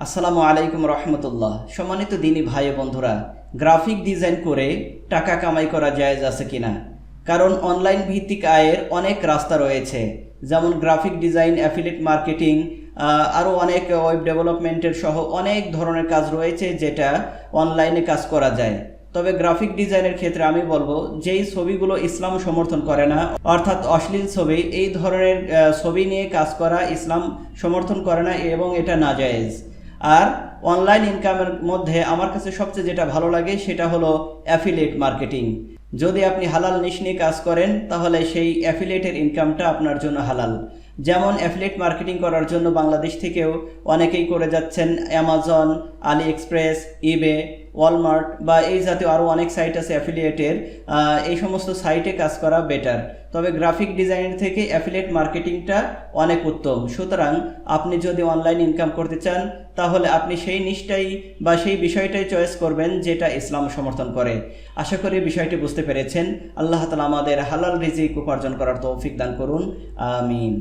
আসসালামু আলাইকুম রহমতুল্লাহ। সম্মানিত দিনী ভাই বন্ধুরা, গ্রাফিক ডিজাইন করে টাকা কামাই করা জায়েজ আছে কিনা? কারণ অনলাইন ভিত্তিক আয়ের অনেক রাস্তা রয়েছে। যেমন গ্রাফিক ডিজাইন অ্যাফিলেট মার্কেটিং আরও অনেক ওয়েব ডেভেলপমেন্টের সহ অনেক ধরনের কাজ রয়েছে যেটা অনলাইনে কাজ করা যায়। তবে গ্রাফিক ডিজাইনের ক্ষেত্রে আমি বলব, যেই ছবিগুলো ইসলাম সমর্থন করে না, অর্থাৎ অশ্লীল ছবি, এই ধরনের ছবি নিয়ে কাজ করা ইসলাম সমর্থন করে না এবং এটা নাজায়েজ। আর অনলাইন ইনকামের মধ্যে আমার কাছে সবচেয়ে যেটা ভালো লাগে সেটা হলো অ্যাফিলেট মার্কেটিং যদি আপনি হালাল নিশ নিয়ে কাজ করেন, তাহলে সেই অ্যাফিলেটের ইনকামটা আপনার জন্য হালাল। যেমন অ্যাফিলিয়েট মার্কেটিং করার জন্য বাংলাদেশ থেকেও অনেকেই করে যাচ্ছেন Amazon AliExpress eBay Walmart বা এই জাতীয় আরও অনেক সাইট আছে অ্যাফিলিয়েটের এই সমস্ত সাইটে কাজ করা বেটার তবে গ্রাফিক ডিজাইনের থেকে অ্যাফিলিয়েট মার্কেটিংটা অনেক উত্তম। সুতরাং আপনি যদি অনলাইন ইনকাম করতে চান, তাহলে আপনি সেই নিষ্ঠাই বা সেই বিষয়টাই চয়েস করবেন যেটা ইসলাম সমর্থন করে। আশা করি বিষয়টি বুঝতে পেরেছেন। আল্লাহ তালা আমাদের হালাল রিজিক উপার্জন করার তৌফিক দান করুন। আমিন।